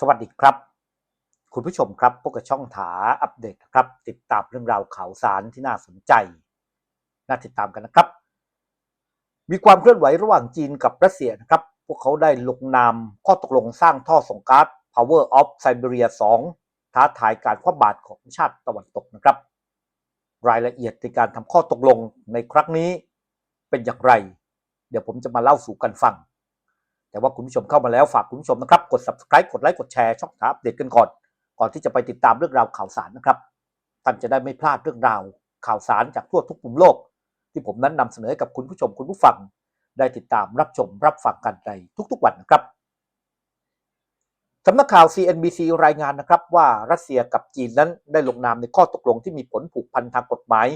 สวัสดีครับ คุณผู้ชมครับพวกกับช่องถาอัปเดตครับ ติดตามเรื่องราวข่าวสารที่น่าสนใจ น่าติดตามกันนะครับ มีความเคลื่อนไหวระหว่างจีนกับรัสเซียนะครับ พวกเขาได้ลงนามข้อตกลงสร้างท่อส่งก๊าซ Power of Siberia 2 ท้าทายการคว่ำบาตรของชาติตะวันตกนะครับ รายละเอียดในการทำข้อตกลงในครั้งนี้เป็นอย่างไร เดี๋ยวผมจะมาเล่าสู่กันฟัง แต่ว่าคุณผู้ชมเข้ามาแล้วฝากคุณผู้ชมนะครับ กด subscribe กดไลค์กดแชร์ช่องทางอัปเดตกันก่อน ก่อนที่จะไปติดตามเรื่องราวข่าวสารนะครับท่านจะได้ไม่พลาดเรื่องราว ข่าวสารจากทั่วทุกมุมโลก ที่ผมนั้นนำเสนอให้กับคุณผู้ชมคุณผู้ฟัง ได้ติดตามรับชมรับฟังกันในทุกๆวันนะครับสำนักข่าว CNBC รายงานนะครับว่ารัสเซียกับจีนนั้นได้ลงนามในข้อตกลงที่มีผลผูกพันทางกฎหมาย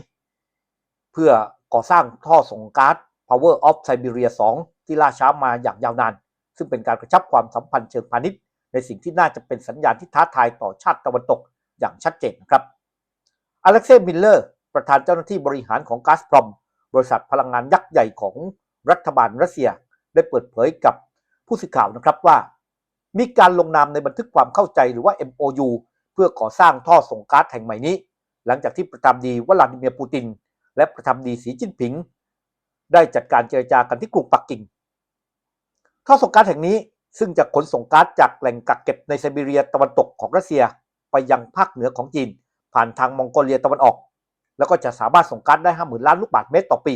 เพื่อก่อสร้างท่อส่งก๊าซ Power of Siberia 2 ที่ล่าช้ามาอย่างยาวนาน ซึ่งเป็นการกระชับความสัมพันธ์เชิงพาณิชย์ ในสิ่งที่น่าจะเป็นสัญญาณที่ท้าทายต่อชาติตะวันตกอย่างชัดเจนนะครับอเล็กเซย์มิลเลอร์ประธานเจ้าหน้าที่บริหารของก๊าซพรอม บริษัทพลังงานยักษ์ใหญ่ของรัฐบาลรัสเซีย ได้เปิดเผยกับผู้สื่อข่าวนะครับว่า มีการลงนามในบันทึกความเข้าใจหรือว่า MOU เพื่อก่อสร้างท่อส่งก๊าซแห่งใหม่นี้ หลังจากที่ประธานดีวลาดิเมียร์ปูติน และประธานดีสีจิ้นผิง ได้จัดการเจรจากันที่กรุงปักกิ่ง ท่อส่งก๊าซแห่งนี้ซึ่งจะขนส่งก๊าซจากแหล่งกักเก็บในไซบีเรียตะวันตกของรัสเซีย ไปยังภาคเหนือของจีน ผ่านทางมองโกเลียตะวันออก แล้วก็จะสามารถส่งก๊าซได้50,000ล้านลูกบาศก์เมตรต่อปี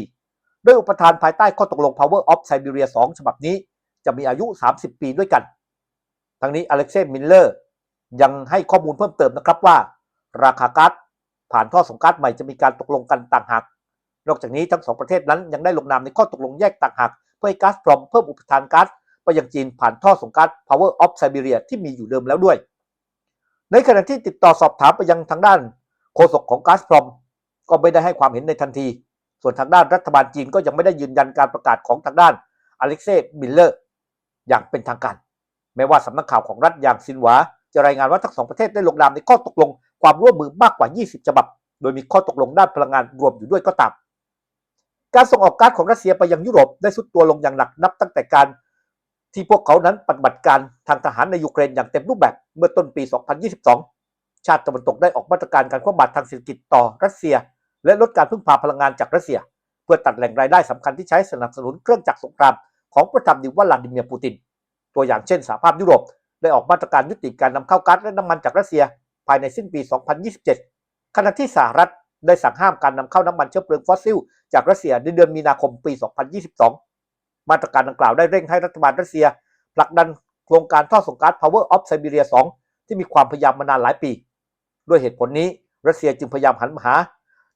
โดยอุปทานภายใต้ข้อตกลง Power of Siberia 2 ฉบับนี้ จะมีอายุ 30 ปีด้วยกัน ทั้งนี้อเล็กเซย์มิลเลอร์ยังให้ข้อมูลเพิ่มเติมนะครับว่า ราคาก๊าซผ่านท่อส่งก๊าซใหม่จะมีการตกลงกันต่างหาก นอกจากนี้ทั้งสองประเทศนั้นยังได้ลงนามในข้อตกลงแยกต่างหากเพื่อให้ก๊าซพรอมเพิ่มอุปทานก๊าซ ไปยังจีนผ่านท่อส่งก๊าซ Power of Siberia ที่มีอยู่เดิมแล้วด้วย ในขณะที่ติดต่อสอบถามไปยังทางด้านโฆษกของก๊าซพรอมก็ไม่ได้ให้ความเห็นในทันที ส่วนทางด้านรัฐบาลจีนก็ยังไม่ได้ยืนยันการประกาศของทางด้านอเล็กเซ่มิลเลอร์อย่างเป็นทางการ แม้ว่าสำนักข่าวของรัฐอย่างซินหวา จะรายงานว่าทั้งสองประเทศได้ลงนามในข้อตกลงความร่วมมือมากกว่า 20 ฉบับ โดยมีข้อตกลงด้านพลังงานรวมอยู่ด้วยก็ตาม การส่งออกก๊าซของรัสเซียไปยังยุโรปได้สุดตัวลงอย่างหนักนับตั้งแต่การ ที่พวกเขานั้นปฏิบัติการทางทหารในยูเครนอย่างเต็มรูปแบบเมื่อต้นปี 2022 ชาติตะวันตกได้ออกมาตรการการคว่ำบาตรทางเศรษฐกิจต่อรัสเซีย และลดการพึ่งพาพลังงานจากรัสเซีย เพื่อตัดแหล่งรายได้สำคัญที่ใช้สนับสนุนเครื่องจักรสงครามของประธานาธิบดีวลาดิเมียร์ปูติน ตัวอย่างเช่นสหภาพยุโรปได้ออกมาตรการยุติการนำเข้าก๊าซและน้ำมันจากรัสเซีย ภายในสิ้นปี 2027 ขณะที่สหรัฐได้สั่งห้ามการนำเข้าน้ำมันเชื้อเพลิงฟอสซิลจากรัสเซียในเดือนมีนาคมปี 2022 มาตรการดังกล่าวได้เร่งให้รัฐบาลรัสเซียผลักดันโครงการท่อส่งก๊าซ Power of Siberia 2 ที่มีความพยายามมานานหลายปี ด้วยเหตุผลนี้รัสเซียจึงพยายามหันมาหา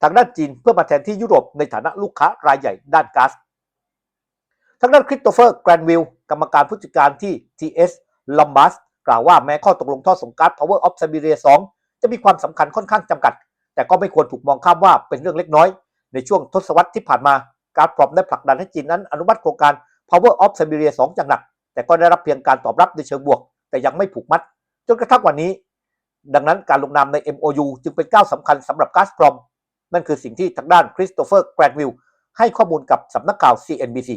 ทางด้านจีนเพื่อมาแทนที่ยุโรปในฐานะลูกค้ารายใหญ่ด้านก๊าซทางด้านคริสโตเฟอร์แกรนวิลกรรมการผู้จัดการที่ TS l o m b a s กล่าวว่าแม้ข้อตกลงท่อส่งก๊าซ Power of Siberia 2 จะมีความสำคัญค่อนข้างจำกัด แต่ก็ไม่ควรถูกมองข้ามว่าเป็นเรื่องเล็กน้อย ในช่วงทศวรรษที่ผ่านมา กาซพรอมได้ผลักดันให้จีนนั้นอนุมัติโครงการ Power of Siberia 2อย่างหนัก แต่ก็ได้รับเพียงการตอบรับในเชิงบวก แต่ยังไม่ผูกมัด จนกระทั่งวันนี้ ดังนั้นการลงนามใน MOU จึงเป็นก้าวสำคัญสำหรับก๊าซพรอม นั่นคือสิ่งที่ทางด้านคริสโตเฟอร์แกรนวิลให้ข้อมูลกับสำนักข่าว CNBC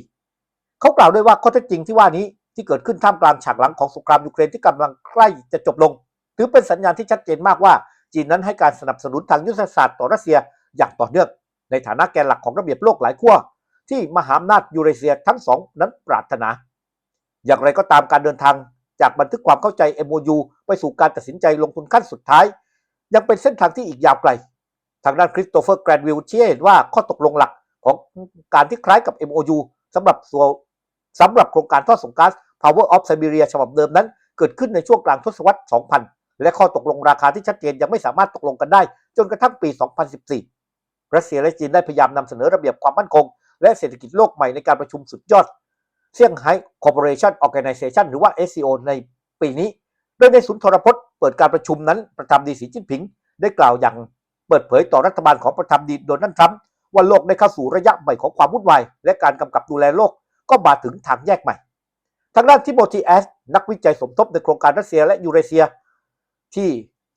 เขากล่าวด้วยว่าข้อเท็จจริงที่ว่านี้ที่เกิดขึ้นท่ามกลางฉากหลังของสงครามยูเครนที่กำลังใกล้จะจบลง ถือเป็นสัญญาณที่ชัดเจนมากว่าจีนนั้นให้การสนับสนุนทางยุทธศาสตร์ต่อรัสเซียอย่างต่อเนื่อง ในฐานะแกนหลักของระเบียบโลกหลายขั้วที่มหาอำนาจยูเรเซียทั้งสองนั้นปรารถนา อย่างไรก็ตามการเดินทางจากบันทึกความเข้าใจ MOU ไปสู่การตัดสินใจลงทุนขั้นสุดท้าย ยังเป็นเส้นทางที่อีกยาวไกล ทางด้านคริสโตเฟอร์แกรนวิลเชี้ให้เห็นว่าข้อตกลงหลักของการที่คล้ายกับ MOU สำหรับส่วนสำหรับโครงการท่อส่งก๊าซ Power of Siberia ฉบับเดิมนั้น เกิดขึ้นในช่วงกลางทศวรรษ 2000 และข้อตกลงราคาที่ชัดเจนยังไม่สามารถตกลงกันได้ จนกระทั่งปี 2014 รัสเซียและจีนได้พยายามนำเสนอระเบียบความมั่นคง และเศรษฐกิจโลกใหม่ในการประชุมสุดยอดเซี่ยงไฮ้ Cooperation Organization หรือว่า SCO ในปีนี้ โดยในศูนย์ทรพจน์เปิดการประชุมนั้นประธานดีสีจิ้นผิง ได้กล่าวอย่างเปิดเผยต่อรัฐบาลของประธานดีโดนัลด์ทรัมป์ว่าโลกได้เข้าสู่ระยะใหม่ของความวุ่นวายและการกำกับดูแลโลกก็มาถึงทางแยกใหม่ ทางด้านทิโมธีแอส นักวิจัยสมทบในโครงการรัสเซียและยูเรเซีย ที่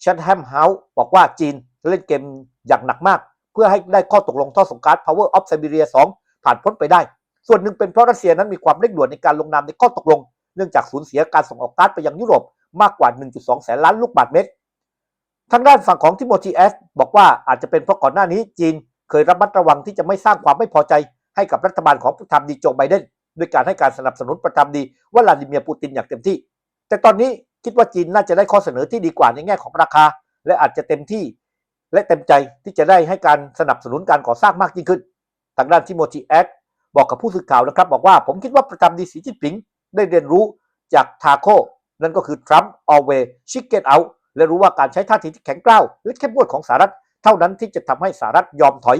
ชันแฮมเฮาส์บอกว่าจีนเล่นเกมอย่างหนักมาก เพื่อให้ได้ข้อตกลงท่อส่งก๊าซ Power of Siberia 2 ผ่านพ้นไปได้ ส่วนหนึ่งเป็นเพราะรัสเซียนั้นมีความเร่งด่วนในการลงนามในข้อตกลง เนื่องจากสูญเสียการส่งออกก๊าซไปยังยุโรปมากกว่า 1.2 แสนล้านลูกบาศก์เมตร ทางด้านฝั่งของทิโมธีเอสบอกว่าอาจจะเป็นเพราะก่อนหน้านี้จีนเคยระมัดระวังที่จะไม่สร้างความไม่พอใจ ให้กับรัฐบาลของประธานดีโจไบเดนด้วยการให้การสนับสนุนประธานดีวลาดิเมียร์ปูตินอย่างเต็มที่ แต่ตอนนี้คิดว่าจีนน่าจะได้ข้อเสนอที่ดีกว่าในแง่ของราคา และอาจจะเต็มที่ และเต็มใจที่จะได้ให้การสนับสนุนการก่อสร้างมากยิ่งขึ้น ทางด้านทิโมธีแอดบอกกับผู้สื่อข่าวนะครับ บอกว่าผมคิดว่าประธานดีสีจิ้นผิง ได้เรียนรู้จากทาโก้นั่นก็คือทรัมป์ always chicken out และรู้ว่าการใช้ท่าทีที่แข็งกร้าวและเข้มงวดของสหรัฐ เท่านั้นที่จะทำให้สหรัฐยอมถอย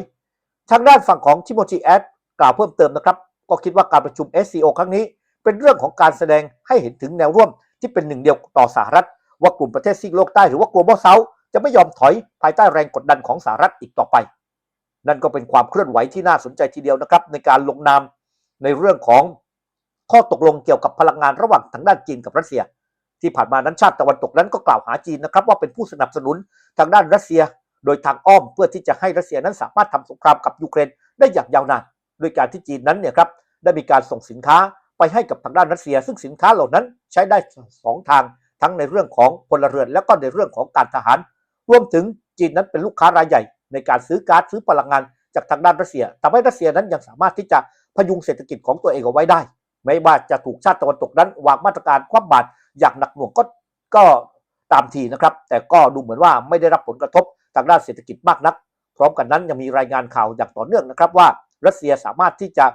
ทางด้านฝั่งของทิโมธีแอดกล่าวเพิ่มเติมนะครับ ก็คิดว่าการประชุม SCO ครั้งนี้ เป็นเรื่องของการแสดงให้เห็นถึงแนวร่วมที่เป็นหนึ่งเดียวต่อสหรัฐ ว่ากลุ่มประเทศซีกโลกใต้หรือว่า global south จะไม่ยอมถอยภายใต้แรงกดดันของสหรัฐอีกต่อไป นั่นก็เป็นความเคลื่อนไหวที่น่าสนใจทีเดียวนะครับ ในการลงนามในเรื่องของข้อตกลงเกี่ยวกับพลังงานระหว่างทางด้านจีนกับรัสเซีย ที่ผ่านมานั้นชาติตะวันตกนั้นก็กล่าวหาจีนนะครับ ว่าเป็นผู้สนับสนุนทางด้านรัสเซีย โดยทางอ้อมเพื่อที่จะให้รัสเซียนั้นสามารถทำสงครามกับยูเครนได้อย่างยาวนานโดยการที่จีนนั้นเนี่ยครับได้มีการส่งสินค้าไปให้กับทางด้านรัสเซีย ซึ่งสินค้าเหล่านั้นใช้ได้สองทางทั้งในเรื่องของพลเรือนและก็ในเรื่องของการทหาร รวมถึงจีนนั้นเป็นลูกค้ารายใหญ่ ในการซื้อก๊าซซื้อพลังงานจากทางด้านรัสเซียทำให้รัสเซียนั้นยังสามารถที่จะพยุงเศรษฐกิจของตัวเองเอาไว้ได้ ไม่ว่าจะถูกชาติตะวันตกนั้นวางมาตรการคว่ำบาตรอย่างหนักหน่วงก็ก็ตามทีนะครับ แต่ก็ดูเหมือนว่าไม่ได้รับผลกระทบทางด้านเศรษฐกิจมากนัก พร้อมกันนั้นยังมีรายงานข่าวอย่างต่อเนื่องนะครับว่ารัสเซียสามารถที่จะ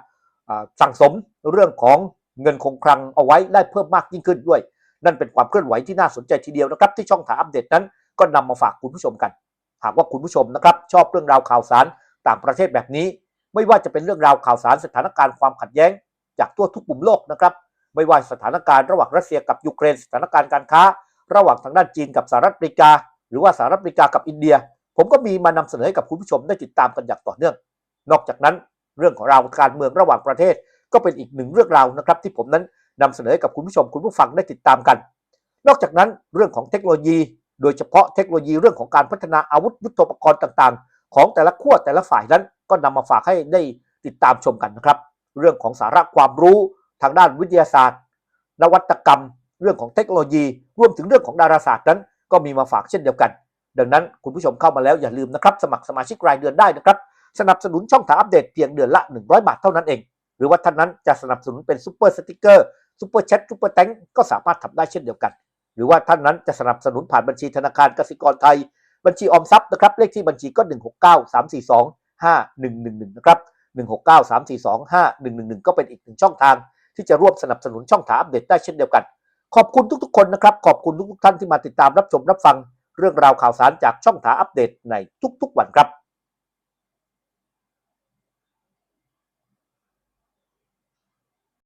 สั่งสมเรื่องของเงินคงคลังเอาไว้ได้เพิ่มมากยิ่งขึ้นด้วย นั่นเป็นความเคลื่อนไหวที่น่าสนใจทีเดียวนะครับ ที่ช่องถามอัปเดตนั้น ก็นำมาฝากคุณผู้ชมกัน หากว่าคุณผู้ชมนะครับชอบเรื่องราวข่าวสารต่างประเทศแบบนี้ ไม่ว่าจะเป็นเรื่องราวข่าวสารสถานการณ์ความขัดแย้ง จากทั่วทุกมุมโลกนะครับไม่ว่าสถานการณ์ระหว่างรัสเซียกับยูเครน สถานการณ์การค้า ระหว่างทางด้านจีนกับสหรัฐอเมริกา หรือว่าสหรัฐอเมริกากับอินเดีย ผมก็มีมานำเสนอให้กับคุณผู้ชมได้ติดตามกันอย่างต่อเนื่อง นอกจากนั้นเรื่องของราวการเมืองระหว่างประเทศ ก็เป็นอีกหนึ่งเรื่องราวนะครับ ที่ผมนั้นนำเสนอให้กับคุณผู้ชมคุณผู้ฟังได้ติดตามกัน นอกจากนั้นเรื่องของเทคโนโลยี โดยเฉพาะเทคโนโลยีเรื่องของการพัฒนาอาวุธยุทโธปกรณ์ต่างๆ ของแต่ละขั้วแต่ละฝ่ายนั้น ก็นำมาฝากให้ได้ติดตามชมกันนะครับ เรื่องของสาระความรู้ทางด้านวิทยาศาสตร์ นวัตกรรม เรื่องของเทคโนโลยี รวมถึงเรื่องของดาราศาสตร์นั้น ก็มีมาฝากเช่นเดียวกัน ดังนั้นคุณผู้ชมเข้ามาแล้วอย่าลืมนะครับ สมัครสมาชิกรายเดือนได้นะครับ สนับสนุนช่องถามอัปเดตเพียงเดือนละ 100 บาทเท่านั้นเอง หรือว่าท่านนั้นจะสนับสนุนเป็นซูเปอร์สติกเกอร์ซูเปอร์แชทซูเปอร์แตงก็สามารถทำได้เช่นเดียวกัน รือว่าท่านนั้นจะสนับสนุนผ่านบัญชีธนาคารกสิกรไทย บัญชีออมทรัพย์นะครับ เลขที่บัญชีก็ 169 342 5111 นะครับ 169 342 5111 ก็เป็นอีกหนึ่งช่องทาง ที่จะร่วมสนับสนุนช่องถามอัปเดตได้เช่นเดียวกัน ขอบคุณทุกๆ คนนะครับ ขอบคุณทุกๆท่านที่มาติดตามรับชมรับฟัง เรื่องราวข่าวสารจากช่องถาอัปเดตในทุกๆ วันครับ